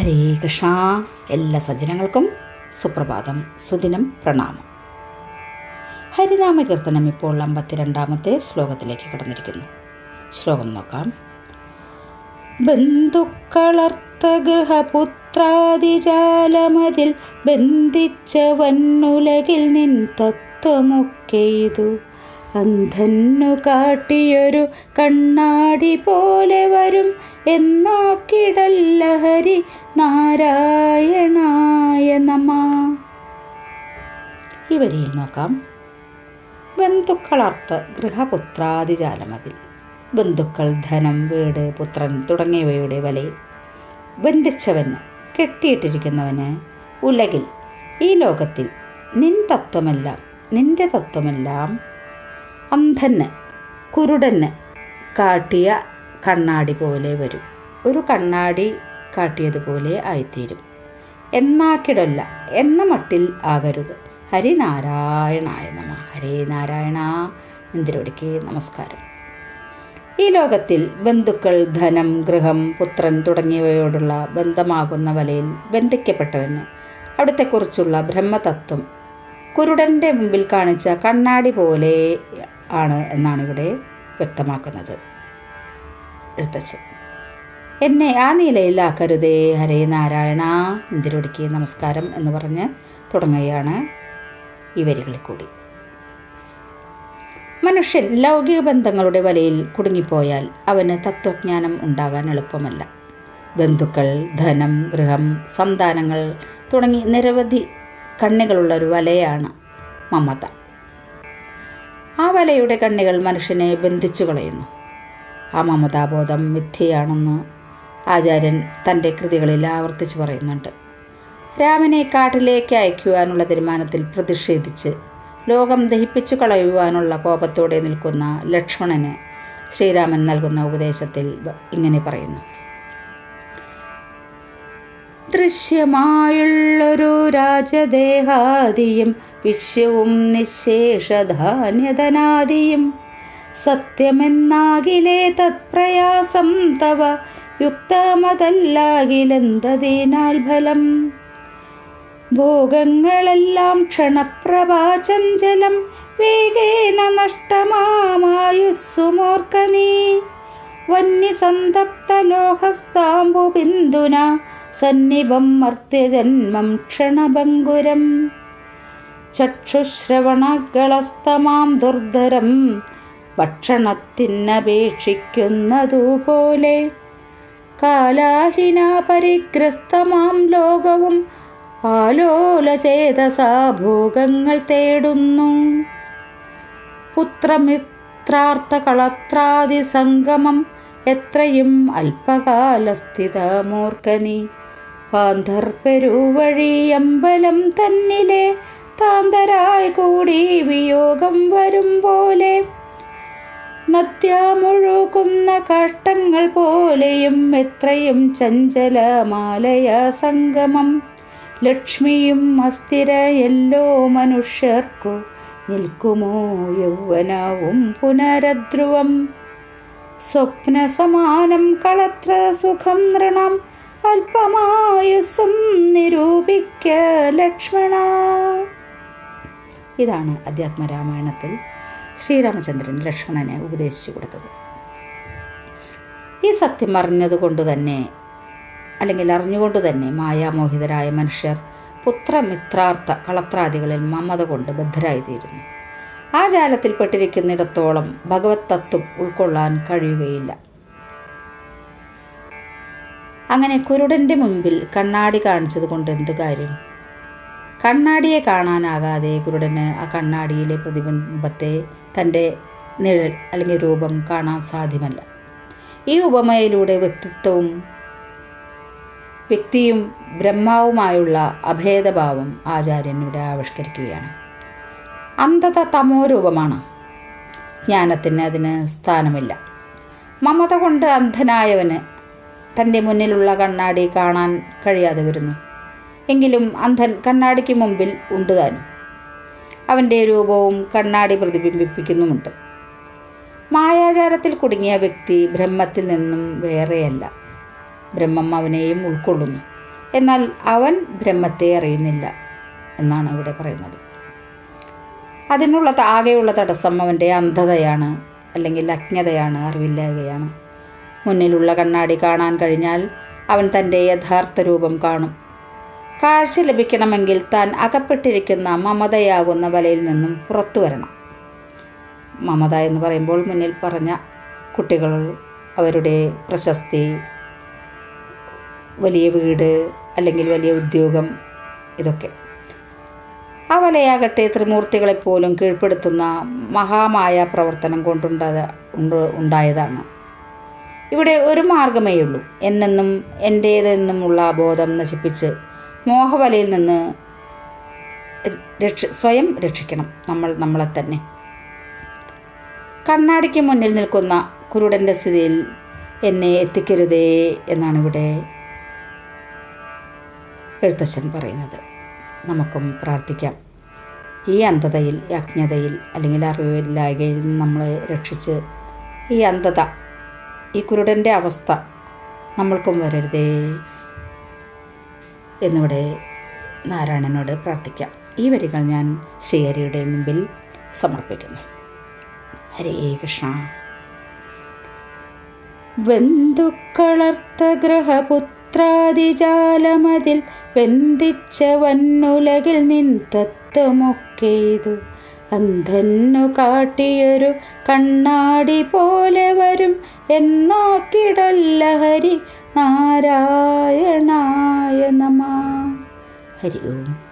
ഹരേ കൃഷ്ണ. എല്ലാ സജ്ജനങ്ങൾക്കും സുപ്രഭാതം. സുദിനം പ്രണാമം. ഹരിനാമ കീർത്തനം ഇപ്പോൾ അമ്പത്തിരണ്ടാമത്തെ ശ്ലോകത്തിലേക്ക് കടന്നിരിക്കുന്നു. ശ്ലോകം നോക്കാം. ബന്ധുക്കളർത്ത ഗൃഹപുത്രാദിജാലമതിൽ ബന്ധിച്ച വന്നുലകിൽ നിൻ തത്വമൊക്കെ ഇതു അന്ധന്നു കാട്ടിയൊരു കണ്ണാടി പോലെ വരും എന്നാക്കിടല്ലഹരി നാരായണായ നമ. ഈ നോക്കാം. ബന്ധുക്കളർത്ത് ഗൃഹപുത്രാതിജാലമതിൽ ബന്ധുക്കൾ ധനം വീട് പുത്രൻ തുടങ്ങിയവയുടെ വലയിൽ. ബന്ധിച്ചവന് കെട്ടിയിട്ടിരിക്കുന്നവന് ഉലകിൽ. ഈ ലോകത്തിൽ നിൻ തത്വമെല്ലാം നിന്റെ തത്വമെല്ലാം അന്ധന് കുരുടന് കാട്ടിയ കണ്ണാടി പോലെ വരും. ഒരു കണ്ണാടി കാട്ടിയതുപോലെ ആയിത്തീരും. എന്നാക്കിടല്ല എന്ന മട്ടിൽ ആകരുത്. ഹരിനാരായണായ നമ. ഹരേ നാരായണ ഇന്ദിരോടിക്ക് നമസ്കാരം. ഈ ലോകത്തിൽ ബന്ധുക്കൾ ധനം ഗൃഹം പുത്രൻ തുടങ്ങിയവയോടുള്ള ബന്ധമാകുന്ന വലയിൽ ബന്ധിക്കപ്പെട്ടവന് അവിടുത്തെക്കുറിച്ചുള്ള ബ്രഹ്മതത്വം കുരുടന്റെ മുമ്പിൽ കാണിച്ച കണ്ണാടി പോലെ ആണ് എന്നാണ് ഇവിടെ വ്യക്തമാക്കുന്നത്. എഴുത്തച്ഛൻ എന്നെ ആ നിലയിലാക്കരുതേ ഹരേ നാരായണ. ഇന്ദിരൊടുക്കി നമസ്കാരം എന്ന് പറഞ്ഞ് തുടങ്ങുകയാണ് ഈ വരികളിൽ കൂടി. മനുഷ്യൻ ലൗകിക ബന്ധങ്ങളുടെ വലയിൽ കുടുങ്ങിപ്പോയാൽ അവന് തത്വജ്ഞാനം ഉണ്ടാകാൻ എളുപ്പമല്ല. ബന്ധുക്കൾ ധനം ഗൃഹം സന്താനങ്ങൾ തുടങ്ങി നിരവധി കണ്ണികളുള്ള ഒരു വലയാണ് മമത. ആ വലയുടെ കണ്ണികൾ മനുഷ്യനെ ബന്ധിച്ചു കളയുന്നു. ആ മമതാബോധം മിഥ്യയാണെന്ന് ആചാര്യൻ തന്റെ കൃതികളിൽ ആവർത്തിച്ചു പറയുന്നുണ്ട്. രാമനെ കാട്ടിലേക്ക് അയക്കുവാനുള്ള തീരുമാനത്തിൽ പ്രതിഷേധിച്ച് ലോകം ദഹിപ്പിച്ചു കളയുവാനുള്ള കോപത്തോടെ നിൽക്കുന്ന ലക്ഷ്മണന് ശ്രീരാമൻ നൽകുന്ന ഉപദേശത്തിൽ ഇങ്ങനെ പറയുന്നു. ദൃശ്യമായുള്ളൊരു രാജദേഹാദിയും വിശ്വവും നിശേഷധാന്യതനാദിയും സത്യമെന്നാകിലേ തത്പ്രയാസം തവ യുക്തമതല്ലാകിലെന്തതിനാൽ ഫലം? ഭോഗങ്ങളെല്ലാം ക്ഷണപ്രഭാചഞ്ചലം വേഗേന നഷ്ടമാമായുസ്സുമോർക്ക നീ. വന്യസന്തപ്തലോഹസ്താംബു സന്നിപം സന്നിഭം മർത്യജന്മം ക്ഷണഭങ്കുരം. ചക്ഷുശ്രവണകളസ്തമാം ദുർധരം ഭക്ഷണത്തിനപേക്ഷിക്കുന്നതുപോലെ. കാലാഹിന പരിഗ്രസ്തമാം ലോകവും ആലോലചേതസാ ഭോഗങ്ങൾ തേടുന്നു. പുത്രമിത്രാർത്ഥ കളത്രാദി സംഗമം എത്രയും അല്പകാലസ്ഥിതമൂർക്കനി പാന്തർപ്പെരുവഴി അമ്പലം തന്നിലെ താന്തരായി കൂടി വിയോഗം വരും പോലെ. നദ്യാമൊഴുകുന്ന കഷ്ടങ്ങൾ പോലെയും എത്രയും ചഞ്ചലമാലയ സംഗമം. ലക്ഷ്മിയും അസ്ഥിരയല്ലോ മനുഷ്യർക്കു നിൽക്കുമോ യൗവനവും പുനരധ്രുവം? സ്വപ്നസമാനം കളത്ര സുഖം നൃണം അല്പമായുസം നിരൂപിക്ക ലക്ഷ്മണ. ഇതാണ് അധ്യാത്മരാമായണത്തിൽ ശ്രീരാമചന്ദ്രൻ ലക്ഷ്മണനെ ഉപദേശിച്ചു കൊടുത്തത്. ഈ സത്യം അറിഞ്ഞതുകൊണ്ട് തന്നെ അല്ലെങ്കിൽ അറിഞ്ഞുകൊണ്ട് തന്നെ മായാമോഹിതരായ മനുഷ്യർ പുത്രമിത്രാർത്ഥ കളത്രാദികളിൽ മമത കൊണ്ട് ബദ്ധരായിത്തീരുന്നു. ആ ജാലത്തിൽപ്പെട്ടിരിക്കുന്നിടത്തോളം ഭഗവത് തത്വം ഉൾക്കൊള്ളാൻ കഴിയുകയില്ല. അങ്ങനെ കുരുടന്റെ മുൻപിൽ കണ്ണാടി കാണിച്ചത് കൊണ്ട് എന്ത് കാര്യം? കണ്ണാടിയെ കാണാനാകാതെ കുരുടന് ആ കണ്ണാടിയിലെ പ്രതിബിംബത്തെ തന്റെ നിഴൽ അല്ലെങ്കിൽ രൂപം കാണാൻ സാധ്യമല്ല. ഈ ഉപമയിലൂടെ വ്യക്തിത്വവും വ്യക്തിയും ബ്രഹ്മാവുമായുള്ള അഭേദഭാവം ആചാര്യൻ ഇവിടെ ആവിഷ്കരിക്കുകയാണ്. അന്ധത തമോ രൂപമാണ്. ജ്ഞാനത്തിന് അതിന് സ്ഥാനമില്ല. മമത കൊണ്ട് അന്ധനായവന് തന്റെ മുന്നിലുള്ള കണ്ണാടി കാണാൻ കഴിയാതെ വരുന്നു. എങ്കിലും അന്ധൻ കണ്ണാടിക്ക് മുമ്പിൽ ഉണ്ട് താനും. അവന്റെ രൂപവും കണ്ണാടി പ്രതിബിംബിപ്പിക്കുന്നുമുണ്ട്. മായാചാരത്തിൽ കുടുങ്ങിയ വ്യക്തി ബ്രഹ്മത്തിൽ നിന്നും വേറെയല്ല. ബ്രഹ്മം അവനെയും ഉൾക്കൊള്ളുന്നു. എന്നാൽ അവൻ ബ്രഹ്മത്തെ അറിയുന്നില്ല എന്നാണ് ഇവിടെ പറയുന്നത്. അതിനുള്ള ആകെയുള്ള തടസ്സം അവന്റെ അന്ധതയാണ് അല്ലെങ്കിൽ അജ്ഞതയാണ് അറിവില്ലായകയാണ്. മുന്നിലുള്ള കണ്ണാടി കാണാൻ കഴിഞ്ഞാൽ അവൻ തന്റെ യഥാർത്ഥ രൂപം കാണും. കാഴ്ച ലഭിക്കണമെങ്കിൽ താൻ അകപ്പെട്ടിരിക്കുന്ന മമതയാകുന്ന വലയിൽ നിന്നും പുറത്തു വരണം. മമത എന്ന് പറയുമ്പോൾ മുന്നിൽ പറഞ്ഞ കുട്ടികൾ അവരുടെ പ്രശസ്തി വലിയ വീട് അല്ലെങ്കിൽ വലിയ ഉദ്യോഗം ഇതൊക്കെ. ആ വലയാകട്ടെ ത്രിമൂർത്തികളെപ്പോലും കീഴ്പ്പെടുത്തുന്ന മഹാമായ പ്രവർത്തനം കൊണ്ടുണ്ടായ ഉണ്ട് ഉണ്ടായതാണ്. ഇവിടെ ഒരു മാർഗമേ ഉള്ളൂ. എന്നെന്നും എന്റേതെന്നുമുള്ള ബോധം നശിപ്പിച്ച് മോഹവലയിൽ നിന്ന് രക്ഷ സ്വയം രക്ഷിക്കണം നമ്മൾ നമ്മളെ തന്നെ. കണ്ണാടിക്ക് മുന്നിൽ നിൽക്കുന്ന കുരുടന്റെ സ്ഥിതിയിൽ എന്നെ എത്തിക്കരുതേ എന്നാണ് ഇവിടെ എഴുത്തച്ഛൻ പറയുന്നത്. നമുക്കും പ്രാർത്ഥിക്കാം. ഈ അന്ധതയിൽ അജ്ഞതയിൽ അല്ലെങ്കിൽ അറിവില്ലായ്കയിൽ നമ്മളെ രക്ഷിച്ച് ഈ അന്ധത ഈ കുരുടന്റെ അവസ്ഥ നമ്മൾക്കും വരരുതേ എന്നിവിടെ നാരായണനോട് പ്രാർത്ഥിക്കാം. ഈ വരികൾ ഞാൻ ശ്രീഹരിയുടെ മുമ്പിൽ സമർപ്പിക്കുന്നു. ഹരേ കൃഷ്ണ. ബന്ധുക്കളർത്ത ഗ്രഹപുത്രാദിജാലമതിൽ ബന്ധിച്ച വന്നുലകിൽ നിൻ തത്വമൊക്കെയ്തു. അന്ധന്നു കാട്ടിയൊരു കണ്ണാടി പോലെ വരും എന്നാക്കിടല്ല ഹരി നാരായണായ നമ. ഹരി ഓം.